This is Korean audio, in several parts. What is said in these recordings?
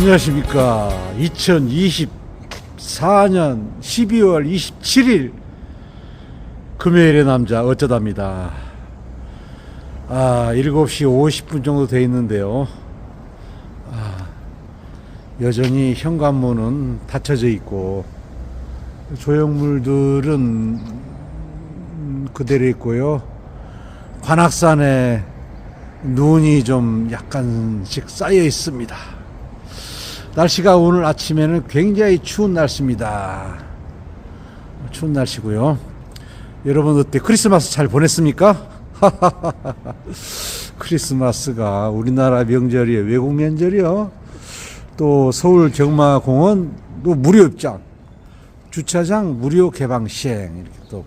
안녕하십니까. 2024년 12월 27일 금요일의 남자 어쩌답니다. 아, 7시 50분 정도 돼 있는데요. 아, 여전히 현관문은 닫혀져 있고 조형물들은 음, 그대로 있고요. 관악산에 눈이 좀 약간씩 쌓여 있습니다. 날씨가 오늘 아침에는 굉장히 추운 날씨입니다. 추운 날씨고요. 여러분 어때? 크리스마스 잘 보냈습니까? 크리스마스가 우리나라 명절이에요. 외국 명절이요. 또 서울 경마공원 또 무료 입장, 주차장 무료 개방 시행 이렇게 또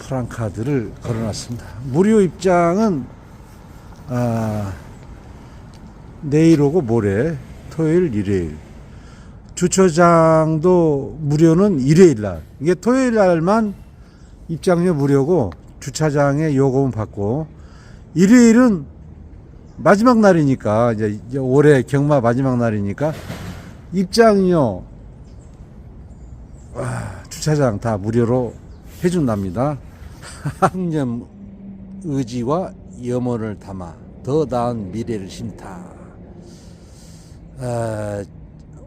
프랑카드를 걸어놨습니다. 무료 입장은 아, 내일 오고 모레 토요일 일요일 주차장도 무료는 일요일 날 이게 토요일 날만 입장료 무료고 주차장에 요금은 받고 일요일은 마지막 날이니까 이제 올해 경마 마지막 날이니까 입장료 아, 주차장 다 무료로 해준답니다. 학념 의지와 염원을 담아 더 나은 미래를 심다. 아,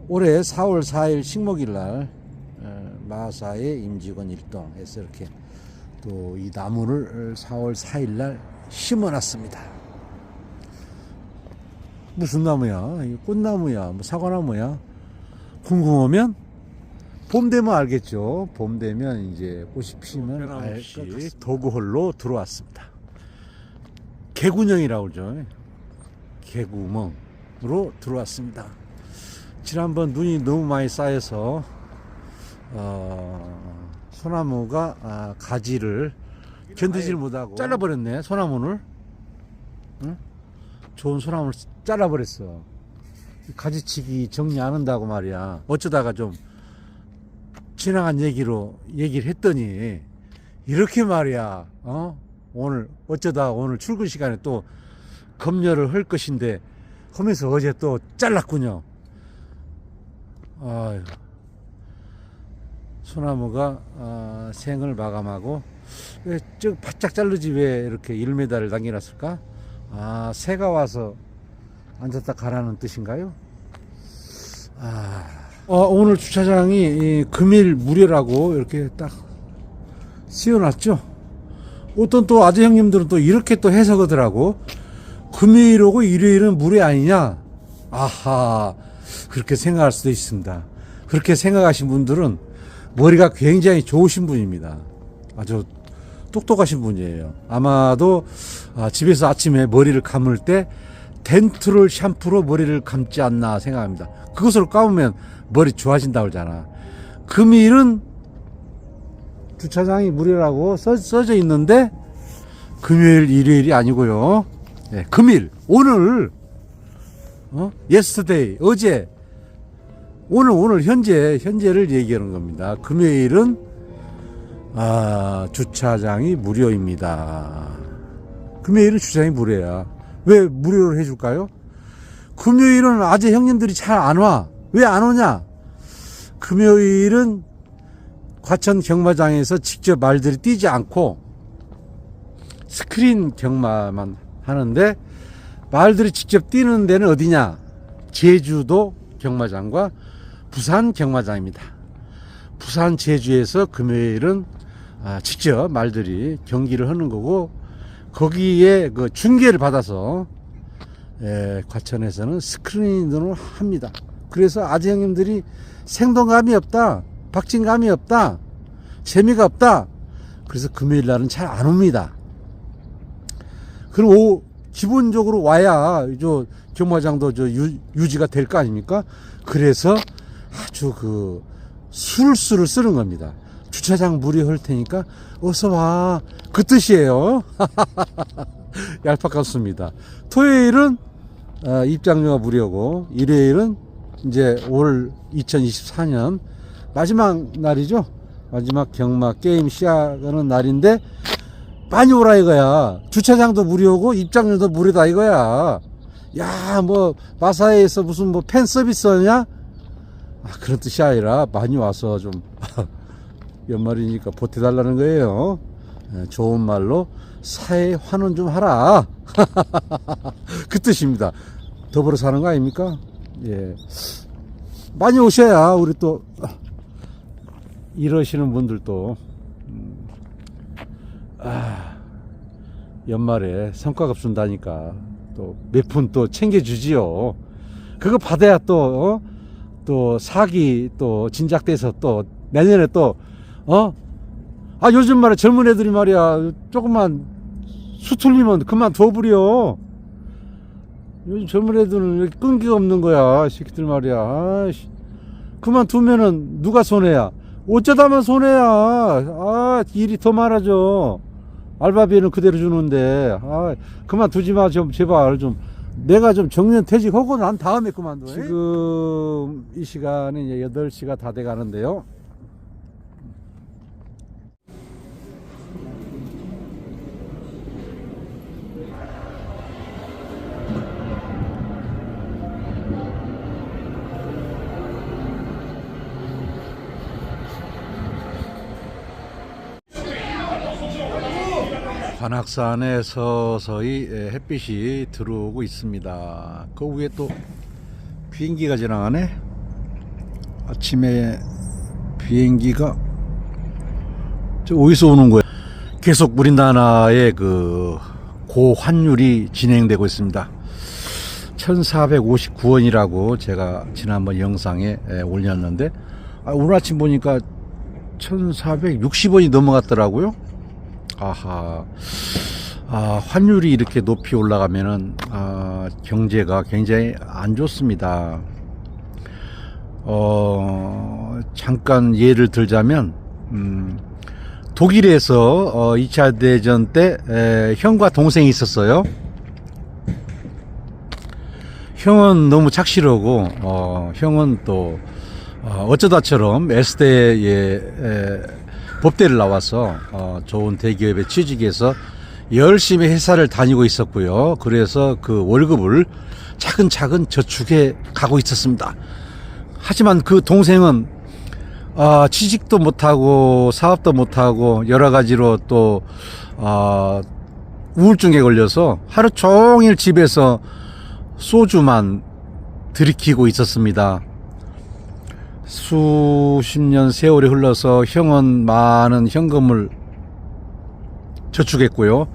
올해 4월 4일 식목일 날 어, 마사의 임직원 일동에서 이렇게 또 이 나무를 4월 4일 날 심어놨습니다. 무슨 나무야? 꽃나무야? 뭐 사과나무야? 궁금하면 봄 되면 알겠죠. 봄 되면 이제 꽃이 피면 알것 변함없이 같습니다. 도구홀로 들어왔습니다. 개구녕이라고 그러죠. 개구멍 으로 들어왔습니다. 지난번 눈이 너무 많이 쌓여서 어, 소나무가 아, 가지를 견디질 못하고 잘라버렸네 소나무를. 응? 좋은 소나무를 잘라버렸어. 가지치기 정리 안 한다고 말이야. 어쩌다가 좀 지나간 얘기로 얘기를 했더니 이렇게 말이야. 어? 오늘 어쩌다 오늘 출근 시간에 또 검열을 할 것인데 하면서 어제 또 잘랐군요 아유 소나무가 아, 생을 마감하고 왜저 바짝 자르지 왜 이렇게 1m를 남겨놨을까? 아 새가 와서 앉았다 가라는 뜻인가요? 아 어, 오늘 주차장이 이 금일 무료라고 이렇게 딱 씌워놨죠. 어떤 또 아재 형님들은 또 이렇게 또 해석하더라고. 금요일 오고 일요일은 무료 아니냐? 아하 그렇게 생각할 수도 있습니다. 그렇게 생각하신 분들은 머리가 굉장히 좋으신 분입니다. 아주 똑똑하신 분이에요. 아마도 아, 집에서 아침에 머리를 감을 때 덴트롤 샴푸로 머리를 감지 않나 생각합니다. 그것으로 감으면 머리 좋아진다고 그러잖아. 금일은 주차장이 무료라고 써, 써져 있는데 금요일, 일요일이 아니고요. 네, 금일, 오늘, 어? yesterday, 어제, 오늘, 오늘, 현재, 현재를 얘기하는 겁니다. 금요일은, 아, 주차장이 무료입니다. 금요일은 주차장이 무료야. 왜 무료로 해줄까요? 금요일은 아재 형님들이 잘 안 와. 왜 안 오냐? 금요일은 과천 경마장에서 직접 말들이 뛰지 않고 스크린 경마만 하는데 말들이 직접 뛰는 데는 어디냐? 제주도 경마장과 부산 경마장입니다. 부산 제주에서 금요일은 아, 직접 말들이 경기를 하는 거고 거기에 그 중계를 받아서 에, 과천에서는 스크린으로 합니다. 그래서 아재 형님들이 생동감이 없다, 박진감이 없다, 재미가 없다. 그래서 금요일 날은 잘 안 옵니다. 오, 기본적으로 와야 저 경마장도 저 유, 유지가 될 거 아닙니까? 그래서 아주 그 술수를 쓰는 겁니다. 주차장 무료할 테니까 어서 와. 그 뜻이에요. 얄팍같습니다. 토요일은 어, 입장료가 무료고 일요일은 이제 올 2024년 마지막 날이죠. 마지막 경마 게임 시작하는 날인데 많이 오라 이거야. 주차장도 무료고 입장료도 무료다 이거야. 야, 뭐, 마사에서 무슨 뭐 팬 서비스 하냐? 아, 그런 뜻이 아니라 많이 와서 좀 연말이니까 보태달라는 거예요. 예, 좋은 말로 사회 환원 좀 하라. 그 뜻입니다. 더불어 사는 거 아닙니까? 예. 많이 오셔야 우리 또 이러시는 분들도 음, 아, 연말에 성과급 준다니까 또 몇 푼 또 챙겨주지요. 그거 받아야 또, 어? 또 사기 또 진작돼서 또 내년에 또, 어? 아, 요즘 말에 젊은 애들이 말이야. 조금만 수틀리면 그만 둬버려. 요즘 젊은 애들은 끈기가 없는 거야. 새끼들 말이야. 아이씨. 그만 두면은 누가 손해야? 어쩌다만 손해야. 아, 일이 더 많아져. 알바비는 그대로 주는데. 아, 그만 두지 마. 좀, 제발 좀. 내가 좀 정년 퇴직하고 난 다음에 그만둬. 지금 이 이제 8시가 다 돼 가는데요. 관악산에 서서히 예, 햇빛이 들어오고 있습니다. 그 위에 또 비행기가 지나가네. 아침에 비행기가 저 어디서 오는 거야? 계속 우리나라의 그 고환율이 진행되고 있습니다. 1459원이라고 제가 지난번 영상에 예, 올렸는데 아, 오늘 아침 보니까 1460원이 넘어갔더라고요. 아하. 아, 환율이 이렇게 높이 올라가면은, 아, 경제가 굉장히 안 좋습니다. 어, 잠깐 예를 들자면, 음, 독일에서 어, 2차 대전 때 에, 형과 동생이 있었어요. 형은 너무 착실하고, 어, 형은 또, 어, 어쩌다처럼 S대에 에, 법대를 나와서 어, 좋은 대기업에 취직해서 열심히 회사를 다니고 있었고요. 그래서 그 월급을 차근차근 저축해 가고 있었습니다. 하지만 그 동생은 아, 취직도 못하고 사업도 못하고 여러 가지로 또 아, 우울증에 걸려서 하루 종일 집에서 소주만 들이키고 있었습니다. 수십 년 세월이 흘러서 형은 많은 현금을 저축했고요.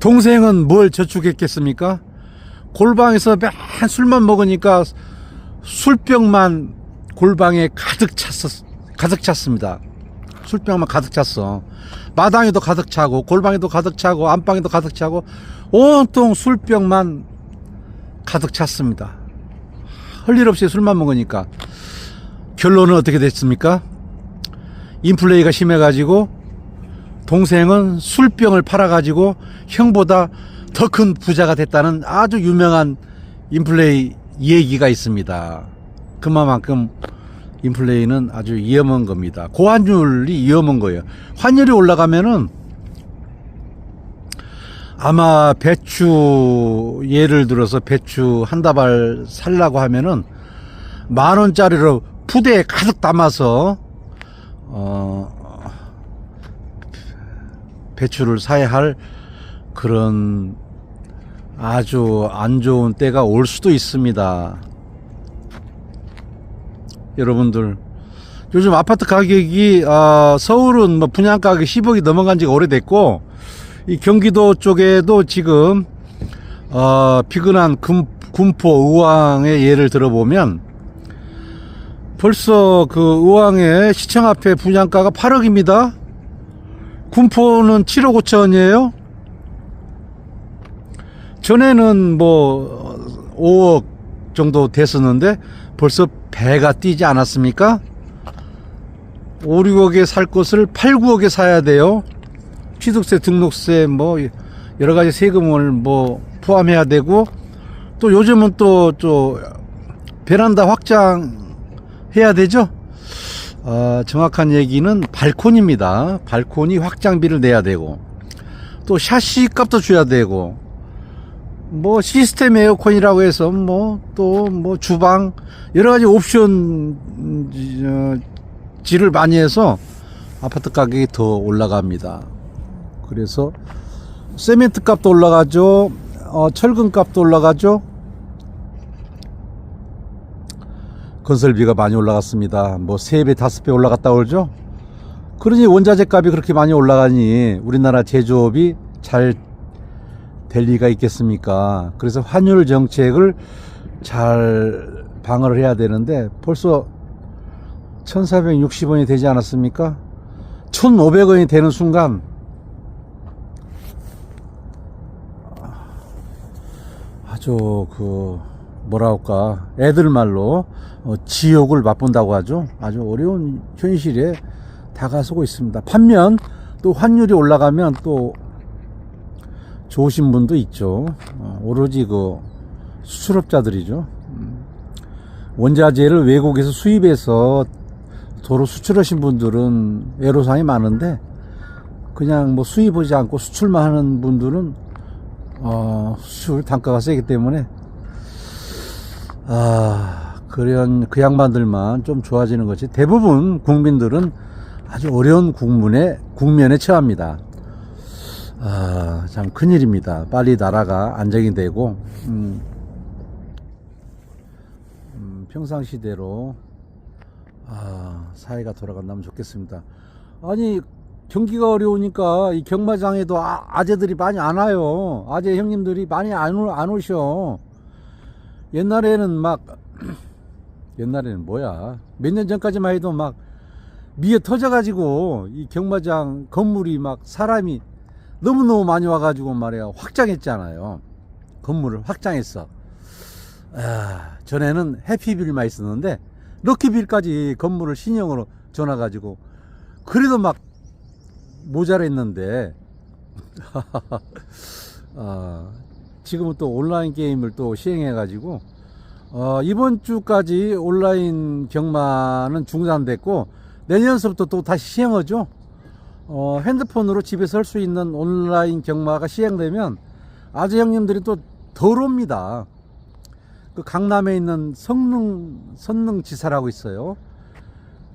동생은 뭘 저축했겠습니까? 골방에서 맨 술만 먹으니까 술병만 골방에 가득 찼었, 가득 찼습니다. 술병만 가득 찼어. 마당에도 가득 차고, 골방에도 가득 차고, 안방에도 가득 차고, 온통 술병만 가득 찼습니다. 할 일 없이 술만 먹으니까. 결론은 어떻게 됐습니까? 인플레이가 심해가지고 동생은 술병을 팔아가지고 형보다 더 큰 부자가 됐다는 아주 유명한 인플레이 얘기가 있습니다. 그만큼 인플레이는 아주 위험한 겁니다. 고환율이 위험한 거예요. 환율이 올라가면은 아마 배추 예를 들어서 배추 한 다발 살라고 하면은 만 원짜리로 푸대에 가득 담아서 어 배추를 사야 할 그런 아주 안 좋은 때가 올 수도 있습니다. 여러분들 요즘 아파트 가격이 어, 서울은 뭐 분양 가격이 10억이 넘어간 지가 오래됐고 이 경기도 쪽에도 지금 어, 비근한 금, 군포 의왕의 예를 들어보면 벌써 그 의왕의 시청 앞에 분양가가 8억입니다. 군포는 7억 5천이에요. 전에는 뭐 5억 정도 됐었는데 벌써 배가 뛰지 않았습니까? 5, 6억에 살 것을 8, 9억에 사야 돼요. 취득세, 등록세, 뭐 여러 가지 세금을 뭐 포함해야 되고 또 요즘은 또, 또 베란다 확장 해야 되죠. 어, 정확한 얘기는 발코니입니다. 발코니 확장비를 내야 되고 또 샤시 값도 줘야 되고 뭐 시스템 에어컨이라고 해서 뭐 또뭐 주방 여러 가지 옵션 음, 어, 질을 많이 해서 아파트 가격이 더 올라갑니다. 그래서 세멘트 값도 올라가죠. 어, 철근 값도 올라가죠. 건설비가 많이 올라갔습니다. 뭐 3배, 5배 올라갔다 그러죠. 그러니 원자재 값이 그렇게 많이 올라가니 우리나라 제조업이 잘 될 리가 있겠습니까? 그래서 환율 정책을 잘 방어를 해야 되는데 벌써 1460원이 되지 않았습니까? 1500원이 되는 순간 아주 그 뭐라 할까? 애들 말로 어, 지옥을 맛본다고 하죠. 아주 어려운 현실에 다가서고 있습니다. 반면 또 환율이 올라가면 또 좋으신 분도 있죠. 어, 오로지 그 수출업자들이죠. 음. 원자재를 외국에서 수입해서 도로 수출하신 분들은 애로사항이 많은데 그냥 뭐 수입하지 않고 수출만 하는 분들은 어, 수출 단가가 세기 때문에 아 그런 그 양반들만 좀 좋아지는 것이 대부분 국민들은 아주 어려운 국문에 국면에 처합니다. 아, 참 큰일입니다. 빨리 나라가 안정이 되고, 음, 음, 평상시대로, 아, 사회가 돌아간다면 좋겠습니다. 아니, 경기가 어려우니까 이 경마장에도 아, 아재들이 많이 안 와요. 아재 형님들이 많이 안, 오, 안 오셔. 옛날에는 막, 옛날에는 뭐야. 몇 년 전까지만 해도 막 미에 터져 가지고 이 경마장 건물이 막 사람이 너무너무 많이 와 가지고 말이야. 확장했잖아요. 건물을 확장했어. 아, 전에는 해피빌만 있었는데 럭키빌까지 건물을 신형으로 전화 가지고 그래도 막 모자랐는데 아, 지금은 또 온라인 게임을 또 시행해 가지고 어, 이번 주까지 온라인 경마는 중단됐고 내년서부터 또 다시 시행하죠. 어, 핸드폰으로 집에서 할 수 있는 온라인 경마가 시행되면 아재 형님들이 또덜 옵니다. 그 강남에 있는 성능 선능지사라고 있어요.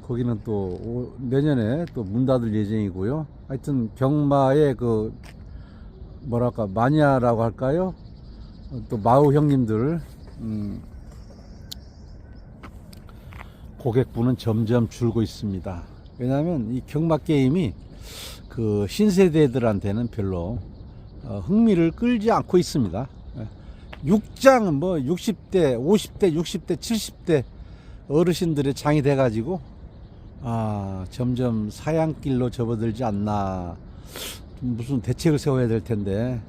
거기는 또 오- 내년에 또 문 닫을 예정이고요. 하여튼 경마의 그 뭐랄까 마니아라고 할까요? 어, 또 마우 형님들 음, 고객부는 점점 줄고 있습니다. 왜냐하면 이 경마 게임이 그 신세대들한테는 별로 어, 흥미를 끌지 않고 있습니다. 6장 뭐 60대, 50대, 60대, 70대 어르신들의 장이 돼가지고 아 점점 사양길로 접어들지 않나 좀 무슨 대책을 세워야 될 텐데.